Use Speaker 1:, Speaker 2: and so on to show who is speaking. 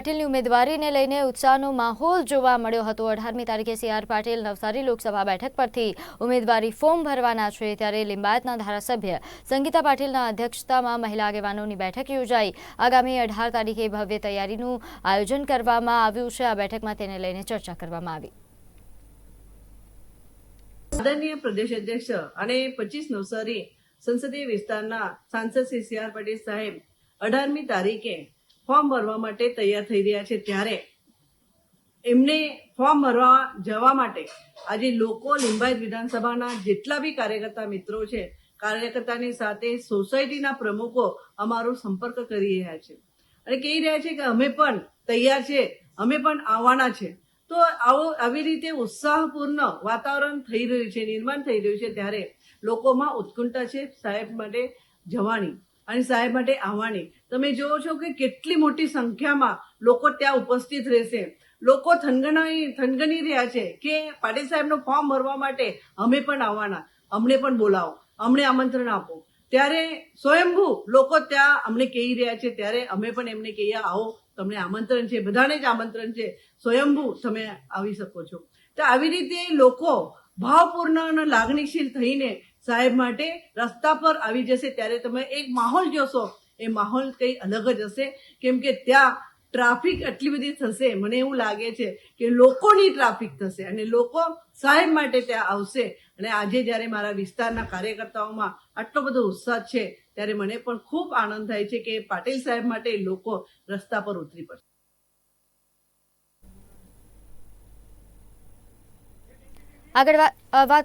Speaker 1: પાટીલની ઉમેદવારીને લઈને ઉત્સાહનો માહોલ જોવા મળ્યો હતો. અઢારમી તારીખે સી આર પાટીલ નવસારી લોકસભા બેઠક પરથી ઉમેદવારી ફોર્મ ભરવાના છે. ત્યારે લિંબાયતના ધારાસભ્ય સંગીતા પાટીલના અધ્યક્ષતામાં મહિલા આગેવાનોની બેઠક યોજાઈ. આગામી અઢાર તારીખે ભવ્ય તૈયારીનું આયોજન કરવામાં આવ્યું છે. આ બેઠકમાં તેને લઈને ચર્ચા કરવામાં આવી.
Speaker 2: આદરણીય પ્રદેશ અધ્યક્ષ અને પચીસ નવસારી સંસદીય વિસ્તારના સાંસદ શ્રી સી આર પાટીલ સાહેબ, અઢારમી તારીખે ફોર્મ ભરવા માટે તૈયાર થઈ રહ્યા છે ત્યારે એમને ફોર્મ ભરવા જવા માટે આજે લોકો લિંબાયત વિધાનસભાના જેટલા બી કાર્યકર્તા મિત્રો છે, કાર્યકર્તાની સાથે સોસાયટીના પ્રમુખો અમારો સંપર્ક કરી રહ્યા છે. અને કહી રહ્યા છે કે અમે પણ તૈયાર છે, અમે પણ આવવાના છે. તો આવો, આવી રીતે ઉત્સાહપૂર્ણ વાતાવરણ થઈ રહ્યું છે, નિર્માણ થઈ રહ્યું છે ત્યારે લોકોમાં ઉત્કંઠા છે સાહેબ માટે જવાની. અને સાહેબ માટે આવવાની તમે જોવો છો કે કેટલી મોટી સંખ્યામાં લોકો ત્યાં ઉપસ્થિત રહેશે. લોકો થનગનાઈ, થનગની રહ્યા છે કે પાટીલ સાહેબનું ફોર્મ ભરવા માટે અમે પણ આવવાના. અમને પણ બોલાવો. અમને આમંત્રણ આપો. ત્યારે સ્વયંભૂ લોકો ત્યાં અમને કહી રહ્યા છે. ત્યારે અમે પણ એમને કહીએ, આવો, તમને આમંત્રણ છે. બધાને જ આમંત્રણ છે. સ્વયંભૂ તમે આવી શકો છો. તો આવી રીતે લોકો ભાવપૂર્ણ અને લાગણીશીલ થઈને સાહેબ માટે રસ્તા પર આવી જશે ત્યારે તમે એક માહોલ જોશો. એ માહોલ કંઈ અલગ જ હશે. કેમ કે ત્યાં ટ્રાફિક આટલી બધી થશે. મને એવું લાગે છે કે લોકોની ટ્રાફિક થશે અને લોકો સાહેબ માટે ત્યાં આવશે. અને આજે જ્યારે મારા વિસ્તારના કાર્યકર્તાઓમાં આટલો બધો ઉત્સાહ છે, ત્યારે મને પણ ખૂબ આનંદ થાય છે કે પાટીલ સાહેબ માટે લોકો રસ્તા પર ઉતરી પડશે.
Speaker 1: આગળ વાત